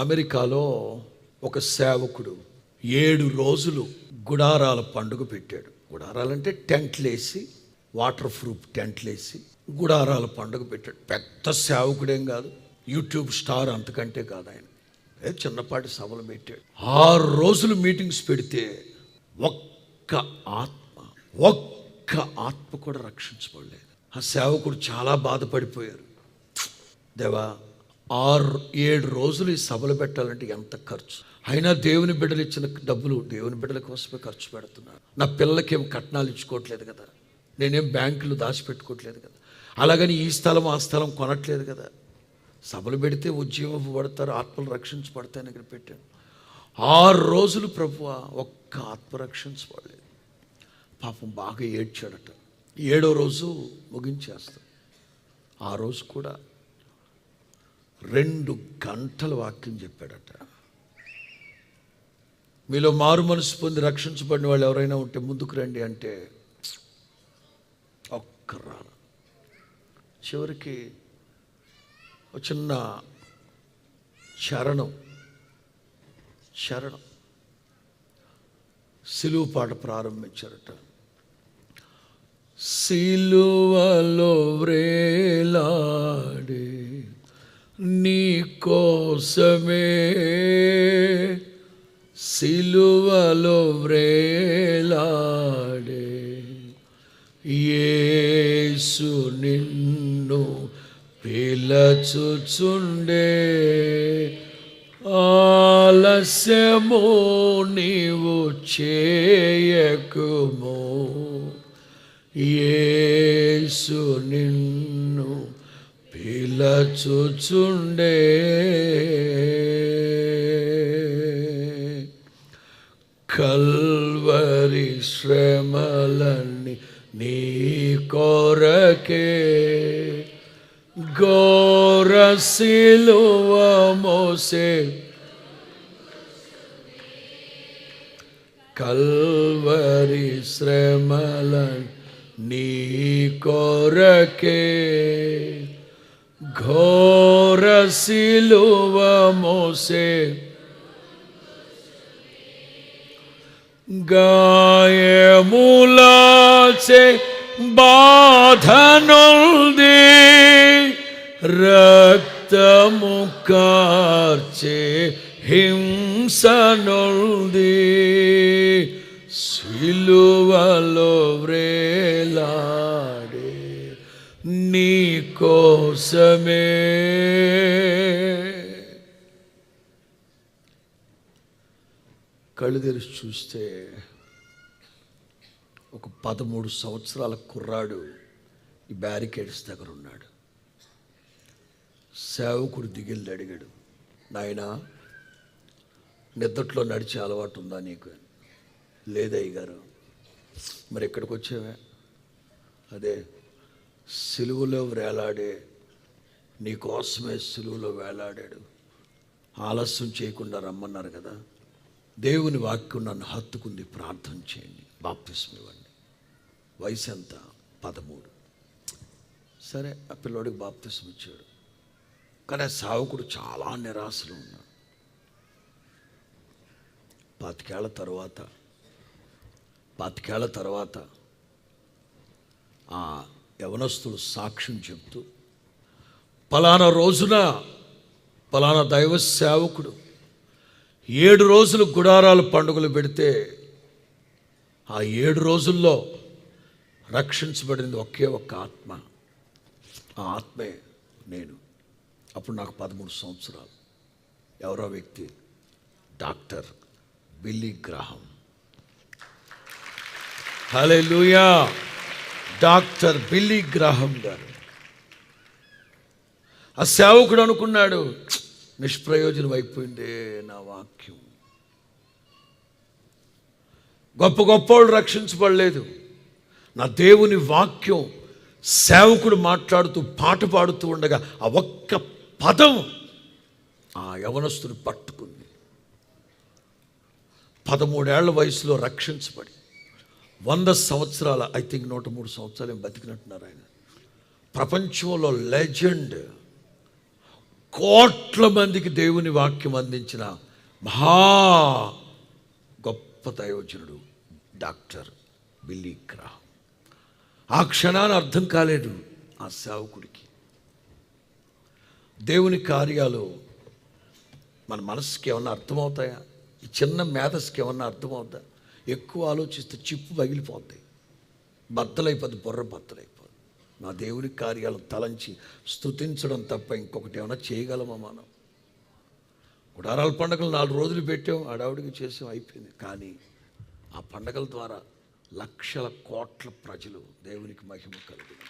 అమెరికాలో ఒక సేవకుడు ఏడు రోజులు గుడారాల పండుగ పెట్టాడు. గుడారాలంటే టెంట్లేసి వాటర్ ప్రూఫ్ టెంట్లేసి గుడారాల పండుగ పెట్టాడు. పెద్ద సేవకుడేం కాదు యూట్యూబ్ స్టార్ అంతకంటే కాదు ఆయన. చిన్నపాటి సభలు పెట్టాడు. ఆరు రోజులు మీటింగ్స్ పెడితే ఒక్క ఆత్మ ఒక్క ఆత్మ కూడా రక్షించబడలేదు. ఆ సేవకుడు చాలా బాధపడిపోయారు. దేవా ఆరు ఏడు రోజులు ఈ సభలు పెట్టాలంటే ఎంత ఖర్చు? అయినా దేవుని బిడ్డలు ఇచ్చిన డబ్బులు దేవుని బిడ్డల కోసమే ఖర్చు పెడుతున్నాను నా పిల్లలకేం కట్నాలు ఇచ్చుకోవట్లేదు కదా. నేనేం బ్యాంకులు దాచిపెట్టుకోవట్లేదు కదా. అలాగని ఈ స్థలం ఆ స్థలం కొనట్లేదు కదా. సభలు పెడితే ఉద్యోగం పడతారు ఆత్మలు రక్షించబడతాయని ఇక్కడ పెట్టాను. ఆరు రోజులు ప్రభువ ఒక్క ఆత్మ రక్షించబడలేదు. పాపం బాగా ఏడ్చాడట. ఏడో రోజు ముగించేస్తాం ఆ రోజు కూడా రెండు గంటల వాక్యం చెప్పాడట. మీలో మారు మనసు పొంది రక్షించబడిన వాళ్ళు ఎవరైనా ఉంటే ముందుకు రండి అంటే ఒక్కరా చివరికి ఒక చిన్న చరణం చరణం సిలువు పాట ప్రారంభించారట. సిలువలో వ్రే కోసమే సిలువలో వ్రేలాడే యేసు నిన్ను పిలచుచుండే. ఆలస్యము నీవు చేయకుము. యేసు నిన్ను ఇలా చూచుండే. కల్వరి శ్రమలన్నీ నీ కొరకే. గోరసిలువ మోసే. కల్వరి శ్రమల నీ కొరకే. ఘోర సిలువ మోసే గాయములాచే బాధనుల్ది రక్తము కార్చే హింసనుంది. సిలువలో వ్రేలాడే నీ కోసమే. కళ్ళు తెరిచి చూస్తే ఒక పదమూడు సంవత్సరాల కుర్రాడు ఈ బ్యారికేడ్స్ దగ్గర ఉన్నాడు. సేవకుడు దిగిల్ది అడిగాడు నాయనా నిద్దట్లో నడిచే అలవాటు ఉందా నీకు? లేదయ్య గారు మరి ఎక్కడికి వచ్చావే అదే సిలువలో వేలాడే నీ కోసమే సిలువలో వేలాడాడు. ఆలస్యం చేయకుండా రమ్మన్నారు కదా. దేవుని వాక్యం నన్ను హత్తుకుంది. ప్రార్థన చేయండి. బాప్తిస్మ ఇవ్వండి. వయసు ఎంత? పదమూడు. సరే ఆ పిల్లోడికి బాప్తిస్మ ఇచ్చాడు. కానీ ఆ సావకుడు చాలా నిరాశలో ఉన్నాడు. పాతికేళ్ళ తర్వాత పాతికేళ్ళ తర్వాత ఆ యవనస్తుడు సాక్ష్యం చెప్తూ పలానా రోజున పలానా దైవ సేవకుడు ఏడు రోజులు గుడారాలు పండుగలు పెడితే ఆ ఏడు రోజుల్లో రక్షించబడింది ఒకే ఒక్క ఆత్మ. ఆ ఆత్మే నేను. అప్పుడు నాకు పదమూడు సంవత్సరాలు. ఎవరో వ్యక్తి? Doctor Billy Graham. హలే డాక్టర్ బిల్లీ గ్రాహం గారు. ఆ సేవకుడు అనుకున్నాడు నిష్ప్రయోజనం అయిపోయిందే నా వాక్యం. గొప్ప గొప్పవాళ్ళు రక్షించబడలేదు. నా దేవుని వాక్యం సేవకుడు మాట్లాడుతూ పాట పాడుతూ ఉండగా ఆ ఒక్క పదం ఆ యవనస్తుని పట్టుకుంది. పదమూడేళ్ళ వయసులో రక్షించబడి వంద సంవత్సరాల ఐ థింక్ నూట మూడు సంవత్సరాలు ఏం బతికినట్టున్నారు ఆయన. ప్రపంచంలో లెజెండ్ కోట్ల మందికి దేవుని వాక్యం అందించిన మహా గొప్ప దయోజనుడు డాక్టర్ బిల్లీ గ్రాహం. ఆ క్షణాన్ని అర్థం కాలేదు ఆ సేవకుడికి. దేవుని కార్యాలు మన మనసుకి ఏమన్నా అర్థమవుతాయా? ఈ చిన్న మేధస్కి ఏమన్నా అర్థమవుతాయా? ఎక్కువ ఆలోచిస్తే చిప్పు పగిలిపోద్ది. బద్దలైపోద్ది బుర్ర బద్దలైపోద్ది. నా దేవుని కార్యాలు తలంచి స్తుతించడం తప్ప ఇంకొకటి ఏమైనా చేయగలమా మనం? గుడారాల పండుగలు నాలుగు రోజులు పెట్టాం అడావుడికి చేసాం అయిపోయింది. కానీ ఆ పండగల ద్వారా లక్షల కోట్ల ప్రజలు దేవునికి మహిమ కలుగుతుంది